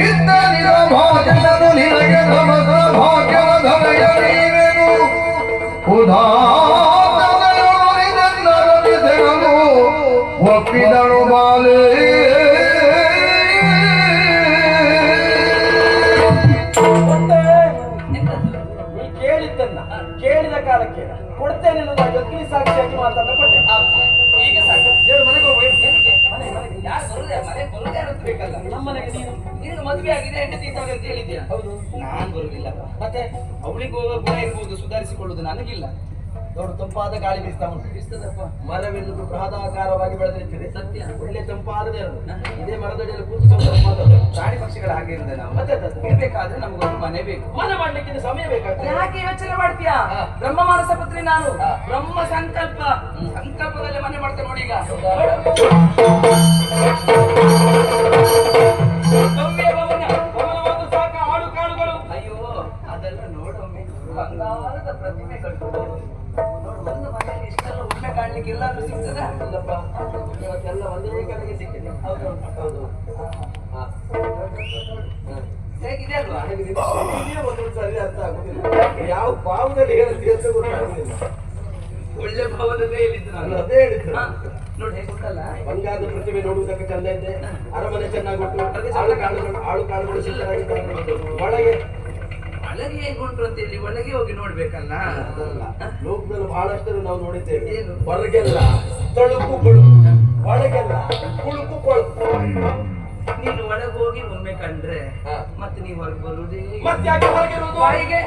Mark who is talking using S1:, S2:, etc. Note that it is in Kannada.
S1: ಇದ್ದನಿರ ಭಾಗ್ಯನು ನಿನಗೆ ನಮಸ ಭಾಗ್ಯವ ಧನಯ ನೀವೆನು ಉದಾಹರಣೆಲ್ಲರನಿದೆನನು ಒಪ್ಪಿದಳು
S2: ನೀ ಕೇಳಿದ್ದನ್ನ, ಕೇಳಿದ ಕಾಲಕ್ಕೆ ಕೊಡ್ತೇನೆ ಸಾಕ್ಷಿಯಾಗಿ ಮಾತನ್ನ ಕೊಟ್ಟೆ
S3: ಈಗ ಸಾಕು
S2: ಹೇಳು ಮನೆಗೆ ಹೋಗು ಹೇಳು.
S3: ಏನಕ್ಕೆ?
S2: ಮನೆ ಮನೆಗೆ
S3: ಯಾರು ಬರುದೇ ಮನೆ
S2: ನಮ್ಮನೆಗೆ ನೀನು
S3: ನೀನು ಮದುವೆ ಆಗಿದೆ ಹೆಂಡತಿ ಇದ್ದಾಳೆ ಅಂತ ಹೇಳಿದ್ಯಾ?
S2: ಹೌದು.
S3: ನಾನ್ ಮತ್ತೆ ಅವಳಿಗೂ ಗುಣ ಇರ್ಬೋದು ಸುಧಾರಿಸಿಕೊಳ್ಳುವುದು ನನಗಿಲ್ಲ. ನೋಡು ತಂಪಾದ ಗಾಳಿ ಬೀಸ್ತಾ ಉಂಟು. ಬೀಸ್ತದಪ್ಪ ಮರವೆಲ್ಲದು ಬೃಹದಾಕಾರವಾಗಿ ಬೆಳೆದಿರ್ತದೆ. ಸತ್ಯ. ಒಳ್ಳೆ ತಂಪಾದ ಇದೇ ಮರದಡಿಯಲ್ಲಿ ಕೂತ್ಕೊಂಡು ಪ್ರಾಣಿ ಪಕ್ಷಿಗಳ ಹಾಗೆ ಇರುತ್ತೆ ನಾವು ಮತ್ತೆ ಇರ್ಬೇಕಾದ್ರೆ ನಮಗೊಂದು ಮನೆ ಬೇಕು.
S2: ಮನೆ ಮಾಡ್ಲಿಕ್ಕೆ ಸಮಯ ಬೇಕಾಗ್ತದೆ.
S3: ಯಾಕೆ ಯೋಚನೆ ಮಾಡ್ತೀಯಾ. ಬ್ರಹ್ಮ ಮಾನಸ ಪುತ್ರಿ ನಾನು. ಬ್ರಹ್ಮ ಸಂಕಲ್ಪ. ಸಂಕಲ್ಪದಲ್ಲಿ ಮನೆ ಮಾಡ್ತೇನೆ ನೋಡಿ ಈಗ. ಒಂದು ಮನೆಯಲ್ಲಿ ಇಷ್ಟೆಲ್ಲ ಒಮ್ಮೆ ಕಾಣ್ಲಿಕ್ಕೆ ಎಲ್ಲಾದ್ರೂ ಸಿಗ್ತದ
S2: ಇವತ್ತೆಲ್ಲ ಒಂದೇ ಕಡೆಗೆ ಸಿಕ್ಕಿದೆ
S3: ಹೌದು. ಹೇಗಿದೆ ಅಲ್ವಾ
S2: ಒಂದೊಂದು ಸರಿ ಅರ್ಥ ಆಗುದಿಲ್ಲ ಯಾವ ಭಾವದಲ್ಲಿ ಹೇಳ್ತೀವಿ ಅಂತ ಗೊತ್ತಾಗುದಿಲ್ಲ
S3: ಒಳ್ಳೆ ಭಾವದಲ್ಲೇ
S2: ನಾನು.
S3: ನಾನು
S2: ಅದೇ
S3: ಹೇಳಿದ್ರು ನೋಡಿ ಹೇಗೆ ಗೊತ್ತಲ್ಲ
S2: ಬಂಗಾರದ ಪ್ರತಿಮೆ ನೋಡುವುದಕ್ಕೆ ಚಂದ ಇದೆ. ಅರಮನೆ ಚೆನ್ನಾಗಿ ಉಂಟು ಆಳು ಕಾಳುಗಳು ಆಳು ಕಾಳುಗಳು ಸಿದ್ಧರಾಗಿದ್ದಾರೆ ಒಳಗೆ
S3: ಒಳಗೆ ಹೇಗೆ ಉಂಟು ಅಂತ ಹೇಳಿ ಒಳಗೆ ಹೋಗಿ ನೋಡ್ಬೇಕಲ್ಲ?
S2: ಲೋಕದಲ್ಲಿ ಬಹಳಷ್ಟು ನಾವು ನೋಡಿದ್ದೇವೆ.
S3: ಏನು?
S2: ಹೊರಗೆಲ್ಲ ತಳುಕು ಕೊಳುಕು ಒಳಗೆಲ್ಲ ಕುಳುಕು ಕೊಳುಕು
S3: ನೀನು ಒಳಗೆ ಹೋಗಿ ಒಮ್ಮೆ ಕಂಡ್ರೆ ಮತ್ತೆ ನೀವು ಹೊರಗೆ ಬರುವುದೇ
S2: ಮತ್ತೆ ಯಾಕೆ ಹೊರಗಿರುವುದು?
S3: ಬಾಯಿಗೆ.